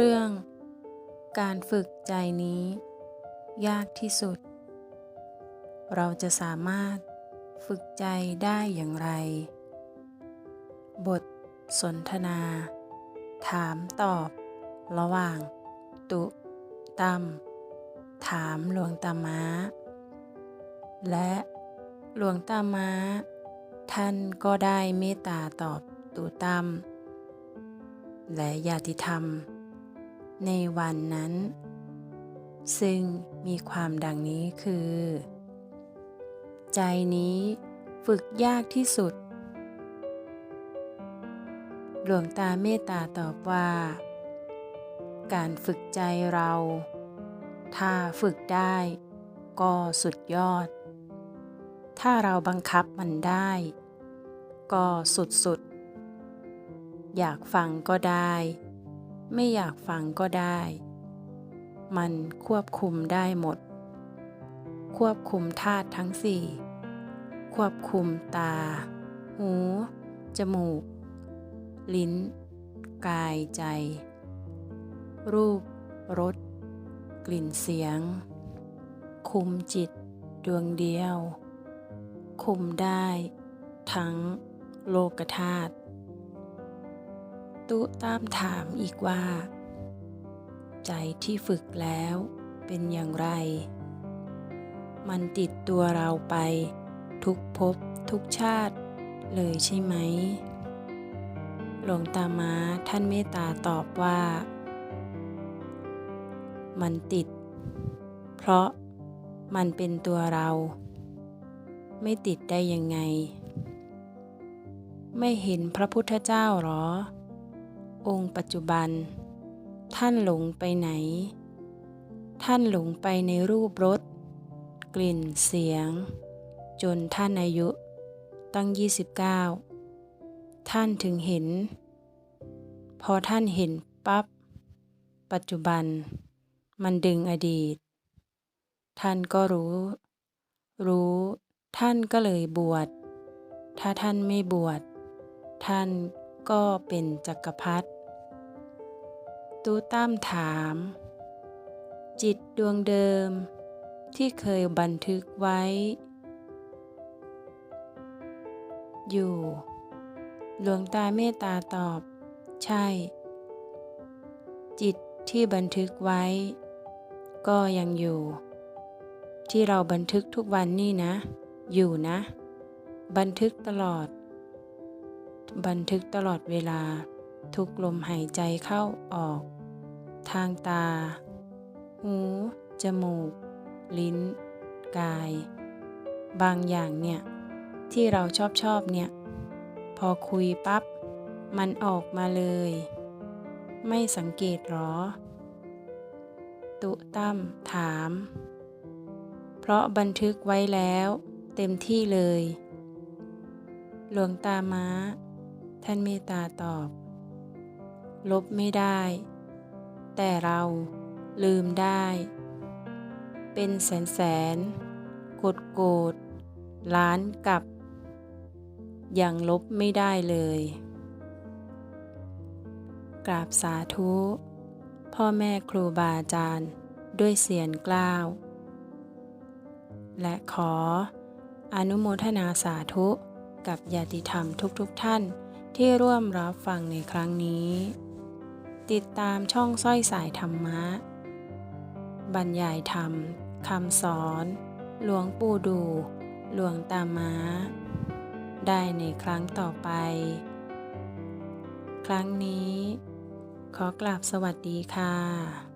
เรื่อง การฝึกใจนี้ ยากที่สุด เราจะสามารถฝึกใจได้อย่างไร บทสนทนา ถามตอบ ระหว่าง ตุตัมถามหลวงตาม้า และหลวงตาม้า ท่านก็ได้เมตตาตอบตุตัมและญาติธรรม ในวันนั้น ซึ่งมีความดังนี้คือ ใจนี้ฝึกยากที่สุด หลวงตาเมตตาตอบว่า การฝึกใจเรา ถ้าฝึกได้ก็สุดยอด ถ้าเราบังคับมันได้ ก็สุดๆ อยากฟังก็ได้ ไม่อยากฟังก็ได้ มันควบคุมได้หมด ควบคุมธาตุทั้งสี่ ควบคุมตา หู จมูก ลิ้น กายใจ รูป รส กลิ่นเสียง คุมจิตดวงเดียว คุมได้ ทั้งโลกธาตุ ตุตามถามอีกว่า ใจที่ฝึกแล้วเป็นอย่างไร มันติดตัวเราไปทุกภพทุกชาติเลยใช่ไหม หลวงตามาท่านเมตตาตอบว่า มันติด เพราะมันเป็นตัวเรา ไม่ติดได้ยังไง ไม่เห็นพระพุทธเจ้าหรอ องค์ปัจจุบัน ท่านหลงไปไหน ท่านหลงไปในรูปรส กลิ่นเสียง จนท่านอายุ ตั้ง 29 ท่านถึงเห็น พอท่านเห็นปับ๊บ ปัจจุบัน มันดึงอดีต ท่านก็รู้ รู้ท่านก็เลยบวช ถ้าท่านไม่บวช ท่านก็เป็นจักรพรรดิ ตูตั้มถาม จิตดวงเดิมที่เคยบันทึกไว้ อยู่หลวงตาเมตตาตอบ ใช่ จิตที่บันทึกไว้ ก็ยังอยู่ ที่เราบันทึกทุกวันนี่นะ อยู่นะ บันทึกตลอด บันทึกตลอดเวลา ทุกลมหายใจเข้าออก ทางตา หู จมูก ลิ้น กาย บางอย่างเนี่ย ที่เราชอบชอบเนี่ย พอคุยปับ๊บ มันออกมาเลย ไม่สังเกตหรอ ตุตั้มถาม เพราะบันทึกไว้แล้ว เต็มที่เลย หลวงตาม้า ท่านเมตตาตอบ ลบไม่ได้ แต่เราลืมได้ เป็นแสนแสนโกดโกดล้านกับยังลบไม่ได้เลย กราบสาธุ พ่อแม่ครูบาอาจารย์ด้วยเสียงกล้าว และขออนุโมทนาสาธุกับญาติธรรมทุกๆทท่านที่ร่วมรับฟังในครั้งนี้ ติดตามช่องสร้อยสายธรรมะ บรรยายธรรมคำสอน หลวงปู่ดู หลวงตาม้า ได้ในครั้งต่อไป ครั้งนี้ ขอกราบสวัสดีค่ะ